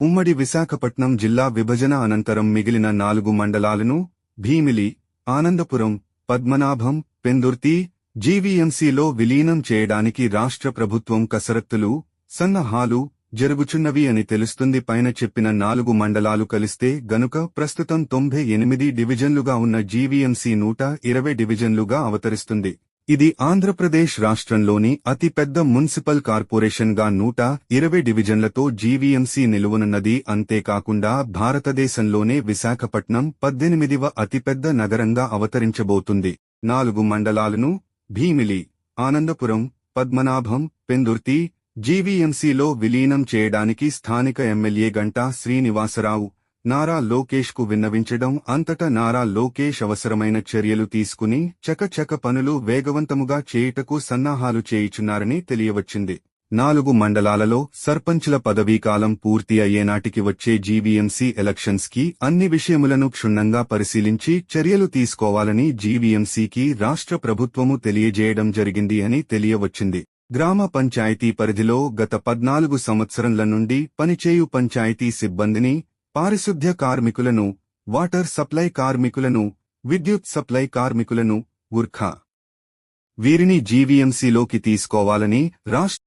ఉమ్మడి విశాఖపట్నం జిల్లా విభజన అనంతరం మిగిలిన నాలుగు మండలాలను భీమిలి ఆనందపురం పద్మనాభం పెందుర్తి జీవీఎంసీలో విలీనం చేయడానికి రాష్ట్ర ప్రభుత్వం కసరత్తులు సన్నహాలు జరుగుచున్నవి అని తెలుస్తుంది. పైన చెప్పిన నాలుగు మండలాలు కలిస్తే గనుక ప్రస్తుతం తొంభై ఎనిమిది డివిజన్లుగా ఉన్న జీవీఎంసీ నూట ఇరవై డివిజన్లుగా అవతరిస్తుంది. ఇది ఆంధ్రప్రదేశ్ రాష్ట్రంలోని అతిపెద్ద మున్సిపల్ కార్పొరేషన్గా నూట ఇరవై డివిజన్లతో జీవీఎంసీ నిలువనున్నది అంతేకాకుండా భారతదేశంలోనే విశాఖపట్నం పద్దెనిమిదివ అతిపెద్ద నగరంగా అవతరించబోతుంది. నాలుగు మండలాలను భీమిలి ఆనందపురం పద్మనాభం పెందుర్తి జీవీఎంసీలో విలీనం చేయడానికి స్థానిక ఎమ్మెల్యే గంటా శ్రీనివాసరావు నారా లోకేష్కు విన్నవించడం అంతటా నారా లోకేష్ అవసరమైన చర్యలు తీసుకుని చకచక పనులు వేగవంతముగా చేయుటకు సన్నాహాలు చేయుచున్నారని తెలియవచ్చింది. నాలుగు మండలాలలో సర్పంచుల పదవీకాలం పూర్తి అయ్యేనాటికి వచ్చే జీవీఎంసీ ఎలక్షన్స్కి అన్ని విషయములను క్షుణ్ణంగా పరిశీలించి చర్యలు తీసుకోవాలని జీవీఎంసీకి రాష్ట్ర ప్రభుత్వము తెలియజేయడం జరిగింది అని తెలియవచ్చింది. గ్రామ పంచాయతీ పరిధిలో గత పద్నాలుగు సంవత్సరంల నుండి పనిచేయు పంచాయతీ సిబ్బందిని పారిశుద్ధ్య కార్మికులను వాటర్ సప్లై కార్మికులను విద్యుత్ సప్లై కార్మికులను ఉర్ఖా. వీరిని జీవీఎంసీలోకి తీసుకోవాలని రాష్ట్ర